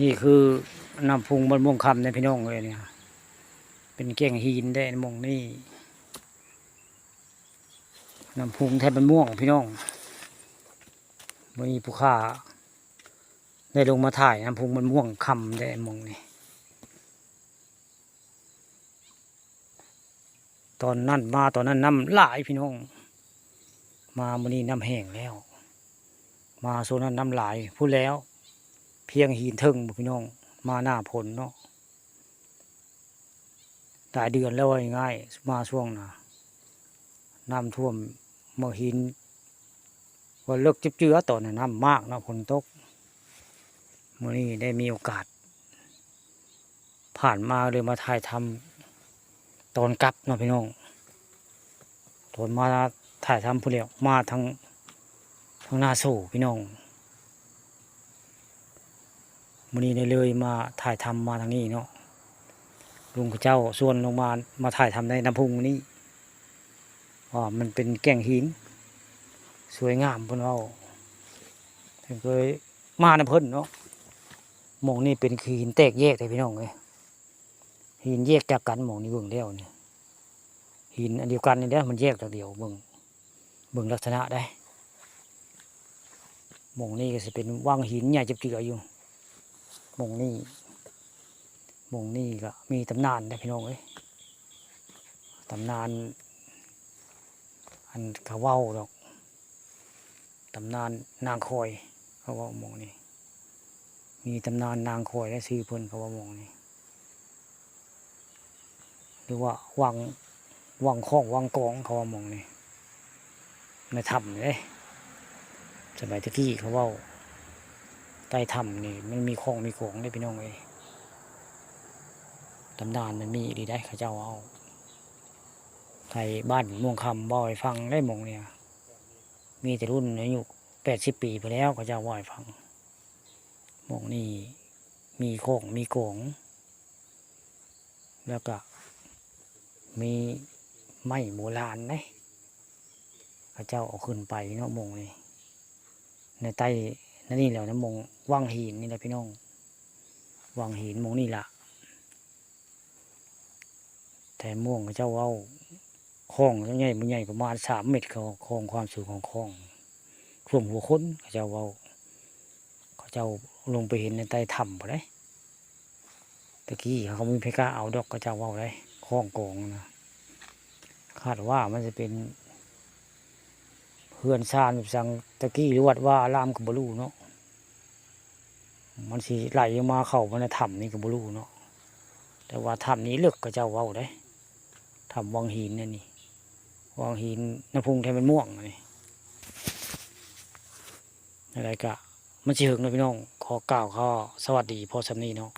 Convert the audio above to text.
นี่คือน้ำพุงบนม่วงคำในพี่น้องเลยเนี่ยเป็นเก่งหินได้มงนี่น้ำพุงแทบเป็นม่วงพี่น้องมีผู้ค่าได้ลงมาถ่ายน้ำพุงมันม่วงคำได้มงนี่ตอนนั้นมาตอนนั้นน้ำหลายพี่น้อง มามันนี้น้ำแห้งแล้ว มาโซนนั้นน้ำหลายพูดแล้ว เพียงหินเทิงพี่น้อง มาหน้าผลเนาะหลายเดือนแล้วว่าง่ายมาช่วงน่ะน้ำท่วมเมื่อหินว่าเลิกจิบเจือต่อนนั้นน้ำมากเนาะฝนตกเมื่อนี้ได้มีโอกาส ผ่านมาเลยมาถ่ายทำตอนกลับเนาะพี่น้องตอนมาถ่ายทำผู้เดียวมาทางทางหน้าสู่พี่น้อง มื่อนี้ได้เลยมาถ่ายทำมาทางนี้เนาะลุงเจ้าส่วนลงมามาถ่ายทำในน้ำพุงนี้ว่ามันเป็นแก่งหิน สวยงามเพิ่นเอาถึงเคยมาในเพิ่นเนาะหมองนี่เป็นคือหินแตกแยกเลยพี่น้องเลยหินแยกจากกันหมองนี้เบิ่งแล้วเนี่ยหินอันเดียวกันนี่เด้อมันแยกจากเดียวเบิ่งเบิ่งลักษณะได้หมองนี้ก็จะเป็นว่างหินใหญ่จับเจืออยู่ มงนี่มงนี่ก็มีตำนานนะพี่น้องเอ้ยตำนาน อันขาเว้าดอกตำนานนางคอยเขาว่ามงนี่มีตำนานนางคอยและชื่อเพิ่นเขาว่ามงนี่หรือว่าวังวังข้องวังกองเขาว่ามงนี่ในถ้ำเลยสมัยตะกี้เขาว่า ใต้ถ้ำนี่มันมีคลองมีโขงได้พี่น้องเอ้ยตำนานมันมีดีได้เขาเจ้าเอาไทยบ้านม่วงคำบ่อยฟังได้มงเนี่ย มีแต่รุ่นอายุแปดสิบปีไปแล้วเขาเจ้าบ่อยฟังมงนี่มีโขงมีโขงแล้วก็มีไม้โบราณนะเขาเจ้าเอาขึ้นไปเนาะมงนี่ในใต้ นั่นนี่แหละนะมงว่างหินนี่แหละพี่น้องว่างหินมงนี่ละแต่ม่วงเขาเจ้าเว้าคลองใหญ่มันใหญ่ประมาณสามเมตรเขาคลองความสูงของคลองท่วมหัวค้นเขาเจ้าเว้าเขาเจ้าลงไปเห็นในใต้ถ้ำพอได้ตะกี้เขาไม่เพกล้าเอาดอกเขาเจ้าเว้าได้คลองกองนะคาดว่ามันจะเป็นเพื่อนซานแบบสังตะกี้หรือวัดว่าอารามกับบลูเนาะ มันสิไหลออกมาเข้ามาในถ้ำนี่กับบลูเนาะแต่ว่าถ้ำนี้เลือกก็เจ้าเว้าได้ถ้ำวังหินนี่นี่วังหินน้ำพุงแทนเป็นม่วงนี่อะไรกะมันสิหึงเนะพี่น้องขอกล่าวข้อสวัสดีพอสำนีเนาะ